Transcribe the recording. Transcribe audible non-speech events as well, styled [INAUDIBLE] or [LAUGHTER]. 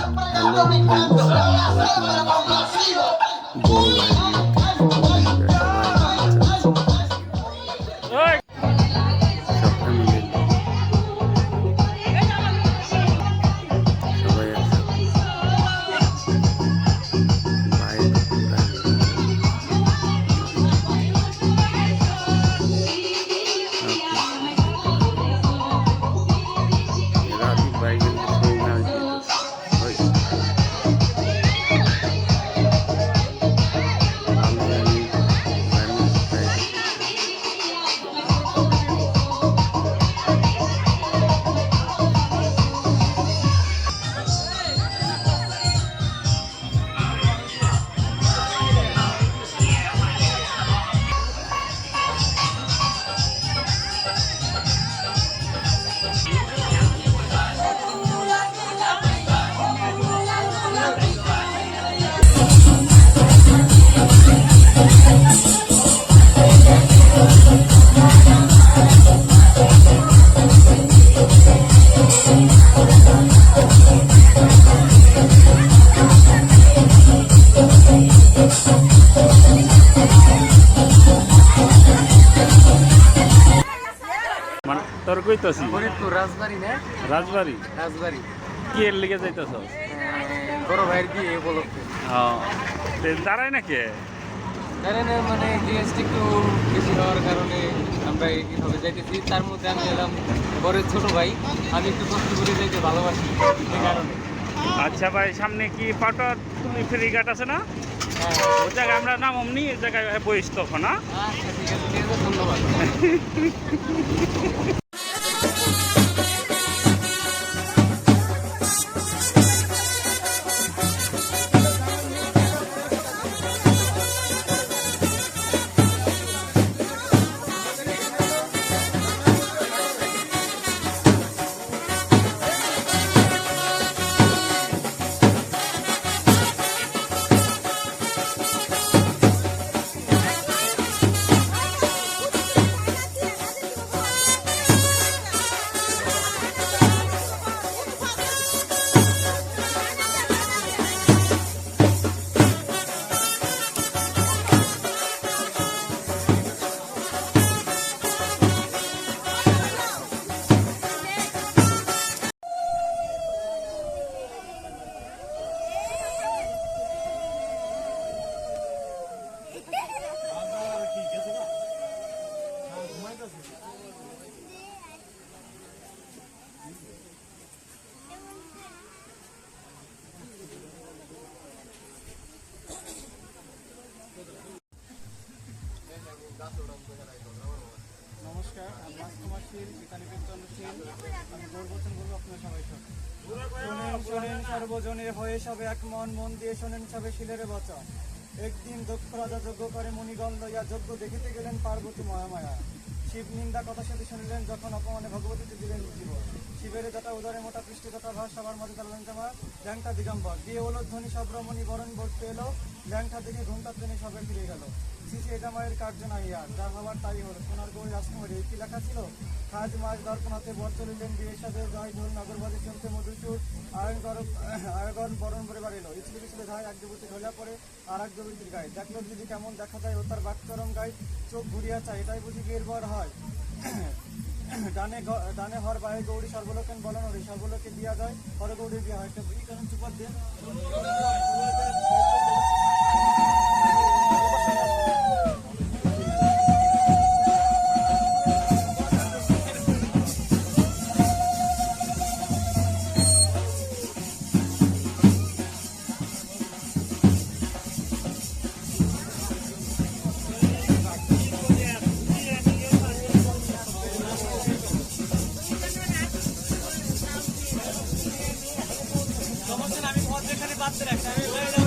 Hello, তোর কইতাছি ফরিদপুর রাজবাড়ি না? রাজবাড়ি? রাজবাড়ি। কি এর লিগে যাইতাছ? বড় ভাইয়ের বিয়ে উপলক্ষে। দাঁড়ায় নাকি? কারণ মানে জিএসটি একটু বেশি হওয়ার কারণে আমরা এইভাবে যাইতেছি। তার মধ্যে আমি এলাম বড়ের ছোট ভাই। আমি একটু কষ্ট করে যাইতে ভালোবাসি এই কারণে। আচ্ছা ভাই সামনে কি পাটা তুমি ফেরিঘাট আছে না? হ্যাঁ। ওই জায়গায় আমরা নাম অমনি জায়গায় বইস তখন হ্যাঁ আচ্ছা ধন্যবাদ। [LAUGHS] নমস্কার, আমি রাজকুমার শীল বিতানিকেতন শীল। আমি গর্বচন বলব আপনার সবাই সব। শোনেন শোনেন হয়ে সবে এক মন মন দিয়ে শোনেন সবে শিলের বচন। একদিন দক্ষ রাজা যজ্ঞ করে মণিগণ লইয়া যজ্ঞ দেখিতে গেলেন পার্বতী মহামায়া। শিব নিন্দা কথা সাথে শুনিলেন, যখন অপমানে ভগবতীতে দিলেন জীব শিবের যথা উদারে মোটা পৃষ্ঠে যাতা ভাস সবার মধ্যে দিগম্বর। দিয়ে ওলো ধ্বনি সব রমণী বরণ বসতে এলো। ল্যাংটা দেখে ঘুমটা টেনে সবাই ফিরে গেল। শিশে এটা মায়ের কার্য নাই আর, যা হবার তাই হলো সোনার গৌরী রাজকুমারী, কি লেখা ছিল? খাজ মাছ দর্পণাতে বর চলিলেন বিয়ের সাথে জয় ঢোল নগরবাদী শুনতে মধুসূর। আয়ন গরম আয়গন বরণ করে বাড়িল ইচলে পিছলে ধায় এক যুবতী ঢোলা পরে আর এক যুবতীর গায়ে। দেখল দিদি কেমন দেখা যায় ও তার বাক্যরম গায়ে। চোখ ঘুরিয়া চায়, এটাই বুঝি বিয়ের বর হয়। ডানে ডানে হর বায়ে গৌরী সর্বলোকেন বলন হরি সর্বলোকে দিয়া যায়, হর গৌরী বিয়া হয়। একটা কারণ চুপার দেন let's go.